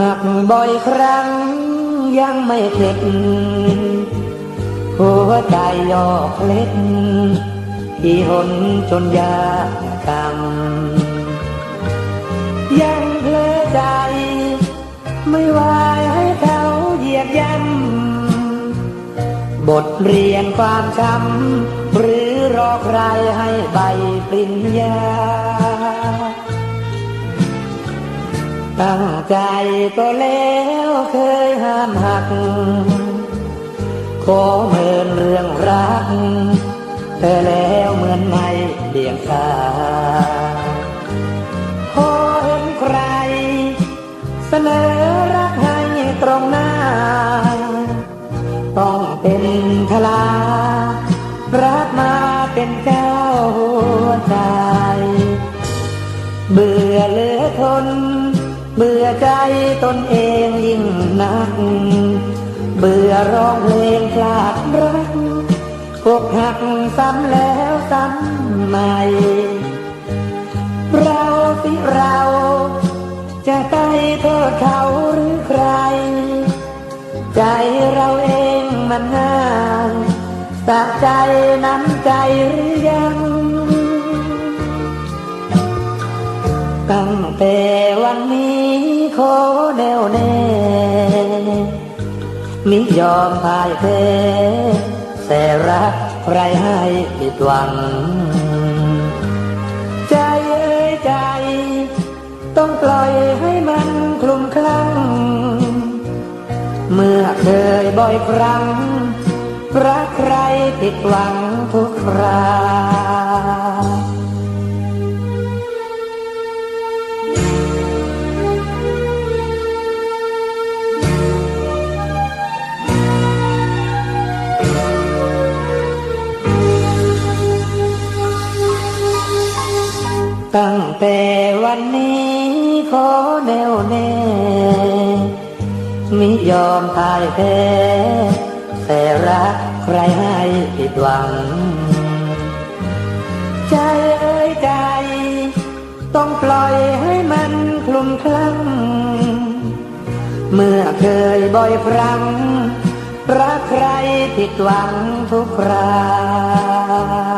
หักบ่อยครั้งยังไม่เข็ดหัวใจยอกเล็ดที่หนจนยากรรมยังเพลอใจ ไม่วายให้เขาเหยียบย่ำบทเรียนความช้ำหรือรอใครให้ใบปริญญา ตั้งใจก็แล้วเคยห้ามหัก ขอเมินเรื่องรัก เธอแล้วเหมือนไม่เบี่ยงสายพอเห็นใคร เสนอรักให้ตรงหน้า ต้องเป็นทลา รักมาเป็นเจ้าหัวใจ เบื่อเหลือทน เบื่อใจตนเองยิ่งนัก เบื่อร้องเพลงพลาดรักอกหักซ้ำแล้วซ้ำใหม่ เราสิเรา จะไปโทษเขาหรือใคร ใจเราเองมันง่ายสะใจน้ำใจหรือยังตั้งแต่วันนี้ ขอแน่วแน่มิยอมพ่ายแพ้แต่รักใครให้ผิดหวัง ใจเอ้ยใจ ต้องปล่อยให้มันคลุมคลั่ง เมื่อเคยบ่อยครั้ง รักใครผิดหวังทุกครา ตั้งแต่วันนี้ขอแน่วแน่มิยอมพ่ายแพ้แต่รักใครให้ผิดหวัง ใจเอ้ยใจ ต้องปล่อยให้มันคลุมคลั่ง เมื่อเคยบ่อยครั้งรักใครผิดหวังทุกครา